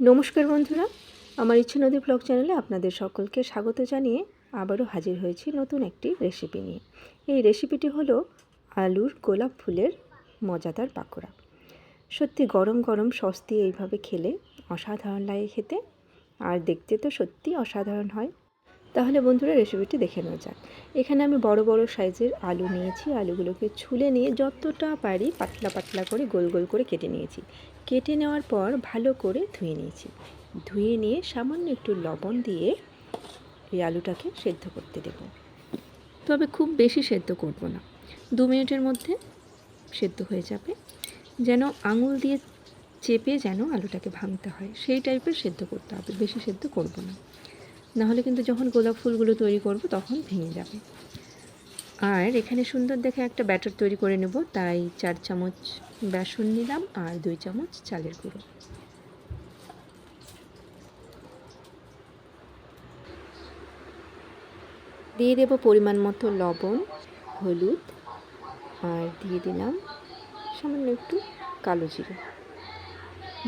নমস্কার বন্ধুরা, আমার ইচ্ছে নদী ব্লগ চ্যানেলে আপনাদের সকলকে স্বাগত জানিয়ে আবারও হাজির হয়েছি নতুন একটি রেসিপি নিয়ে। এই রেসিপিটি হলো আলুর গোলাপ ফুলের মজাদার পাকোড়া। সত্যি গরম গরম সস দিয়ে এইভাবে খেলে অসাধারণ লাগে খেতে, আর দেখতে তো সত্যি অসাধারণ হয়। তাহলে বন্ধুরা রেসিপিটি দেখে নেওয়া যাক। এখানে আমি বড় বড় সাইজের আলু নিয়েছি, আলুগুলোকে ছুলে নিয়ে যতটা পারি পাতলা পাতলা করে গোল গোল করে কেটে নিয়েছি। কেটে নেওয়ার পর ভালো করে ধুয়ে নিয়েছি। ধুয়ে নিয়ে সামান্য একটু লবণ দিয়ে এই আলুটাকে সেদ্ধ করতে দেব। তবে খুব বেশি সেদ্ধ করব না। দু মিনিটের মধ্যে সেদ্ধ হয়ে যাবে। যেন আঙুল দিয়ে চেপে যেন আলুটাকে ভাঙতে হয়, সেই টাইপের সেদ্ধ করতে হবে। বেশি সেদ্ধ করব না। নাহলে কিন্তু যখন গোলাপ ফুলগুলো তৈরি করব তখন ভেঙে যাবে। আর এখানে সুন্দর দেখে একটা ব্যাটার তৈরি করে নেব। তাই চার চামচ বেসন নিলাম আর দুই চামচ চালের গুঁড়ো। দিয়ে দেব পরিমাণ মতো লবণ, হলুদ আর দিয়ে দিলাম সামান্য একটু কালো জিরে।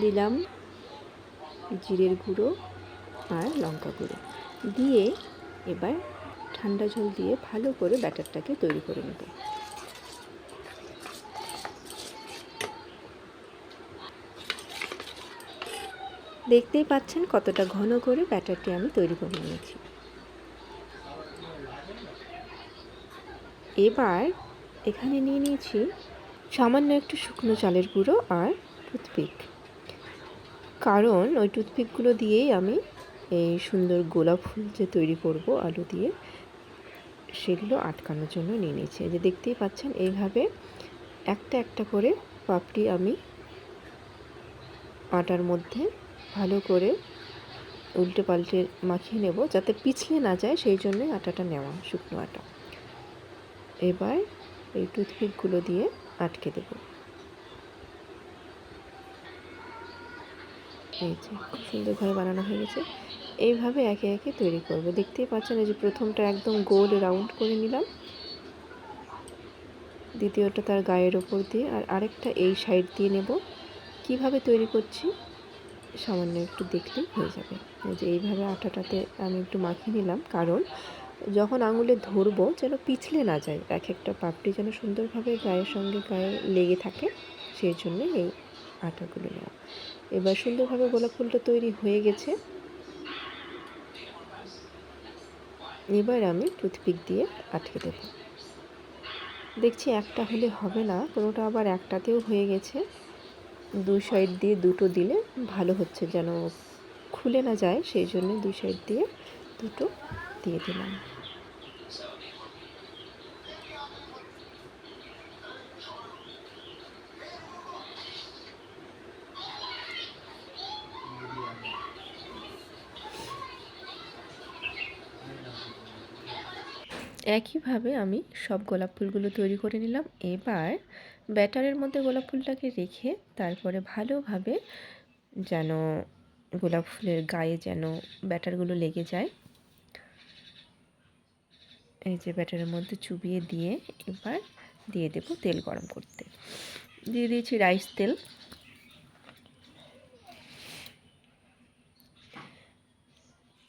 দিলাম জিরের গুঁড়ো আর লঙ্কা গুঁড়ো। দিয়ে এবার ঠান্ডা জল দিয়ে ভালো করে ব্যাটারটাকে তৈরি করে নেব। দেখতেই পাচ্ছেন কতটা ঘন করে ব্যাটারটি আমি তৈরি করে নিয়েছি। এবার এখানে নিয়ে নিয়েছি সামান্য একটু শুকনো চালের গুঁড়ো আর টুথপিক। কারণ ওই টুথপিকগুলো দিয়েই আমি এই সুন্দর গোলাপ ফুল যে তৈরি করব আলু দিয়ে, সেগুলো আটকানোর জন্য নিয়ে নিয়েছি। যে দেখতেই পাচ্ছেন, এইভাবে একটা একটা করে পাপড়ি আমি আটার মধ্যে ভালো করে উল্টে পাল্টে মাখিয়ে নেব যাতে পিছলে না যায়, সেই জন্য আটাটা নেওয়া, শুকনো আটা। এবার এই টুথপিকগুলো দিয়ে আটকে দেব। এই যে খুব সুন্দরভাবে বানানো হয়ে গেছে। এইভাবে একে একে তৈরি করব। দেখতেই পাচ্ছেন এই যে প্রথমটা একদম গোল রাউন্ড করে নিলাম। দ্বিতীয়টা তার গায়ের ওপর দিয়ে আর আরেকটা এই সাইড দিয়ে নেব। কীভাবে তৈরি করছি? সামান্য একটু দেখলেই হয়ে যাবে। যে এইভাবে আটাটাতে আমি একটু মাখিয়ে নিলাম। কারণ যখন আঙুলে ধরবো যেন পিছলে না যায়, এক একটা পাপড়ি যেন সুন্দরভাবে গায়ের সঙ্গে গায়ে লেগে থাকে, সেই জন্য এই আটাগুলো নেওয়া। এবার সুন্দরভাবে গোলাপ ফুলটা তৈরি হয়ে গেছে। এবার আমি টুথপিক দিয়ে আটকে দেব। দেখছি একটা হলে হবে না, কোনোটা আবার একটাতেও হয়ে গেছে। দু সাইড দিয়ে দুটো দিলে ভালো হচ্ছে যেন খুলে না যায়, সেই জন্য দু সাইড দিয়ে দুটো দিয়ে দিলাম। একইভাবে আমি সব গোলাপ ফুলগুলো তৈরি করে নিলাম। এবার ব্যাটারের মধ্যে গোলাপ ফুলটাকে রেখে তারপরে ভালোভাবে যেন গোলাপ ফুলের গায়ে যেন ব্যাটারগুলো লেগে যায়। এই যে ব্যাটারের মধ্যে চুবিয়ে দিয়ে এবার দিয়ে দেব তেল গরম করতে। দিয়ে দিয়েছি রাইস তেল।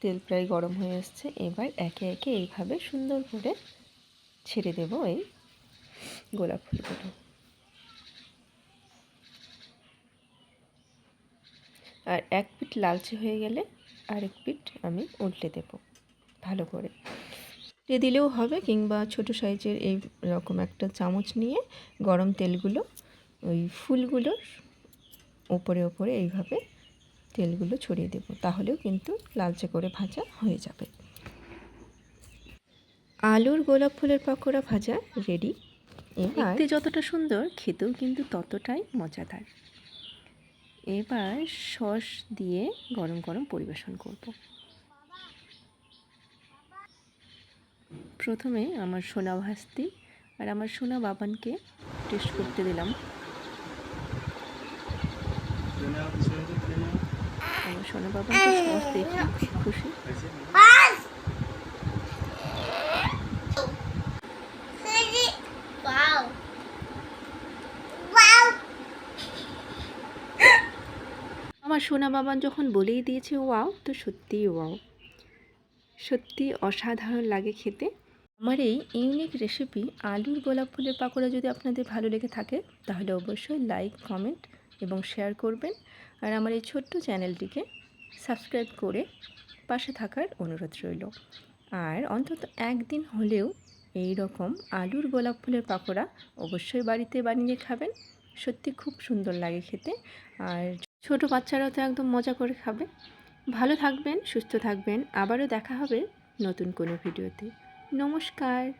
তেল প্রায় গরম হয়ে আসছে। এবার একে একে এইভাবে সুন্দর করে ছেড়ে দেব এই গোলাপ ফুলগুলো। আর এক পিঠ লালচে হয়ে গেলে আরেক পিঠ আমি উল্টে দেব ভালো করে। উল্টে দিলেও হবে কিংবা ছোট সাইজের এই রকম একটা চামচ নিয়ে গরম তেলগুলো ওই ফুলগুলোর ওপরে ওপরে এইভাবে তেলগুলো ছড়িয়ে দেব। তাহলেও কিন্তু লালচে করে ভাজা হয়ে যাবে। আলুর গোলাপ ফুলের পকোড়া ভাজা রেডি দেখতে যতটা সুন্দর, খেতেও কিন্তু ততটাই মজাদার। এবার সস দিয়ে গরম গরম পরিবেশন করব। প্রথমে আমার সোনা ভাস্তি আর আমার সোনা বাবানকে টেস্ট করতে দিলাম আমার সোনা দেখে খুশি. Wow. আমার সোনা বাবা যখন বলেই দিয়েছে ওয়াও তো সত্যিই ওয়াও সত্যি অসাধারণ লাগে খেতে। আমার এই ইউনিক রেসিপি আলুর গোলাপ ফুলের পাকোড়া যদি আপনাদের ভালো লেগে থাকে তাহলে অবশ্যই লাইক কমেন্ট এবং শেয়ার করবেন। আর আমার এই ছোট্ট চ্যানেলটিকে সাবস্ক্রাইব করে পাশে থাকার অনুরোধ রইল। আর অন্তত একদিন হলেও এই রকম আলুর গোলাপ ফুলের পাকোড়া অবশ্যই বাড়িতে বানিয়ে খাবেন। সত্যি খুব সুন্দর লাগে খেতে। আর ছোট বাচ্চারাও তো একদম মজা করে খাবে। ভালো থাকবেন, সুস্থ থাকবেন। আবারও দেখা হবে নতুন কোনো ভিডিওতে। নমস্কার।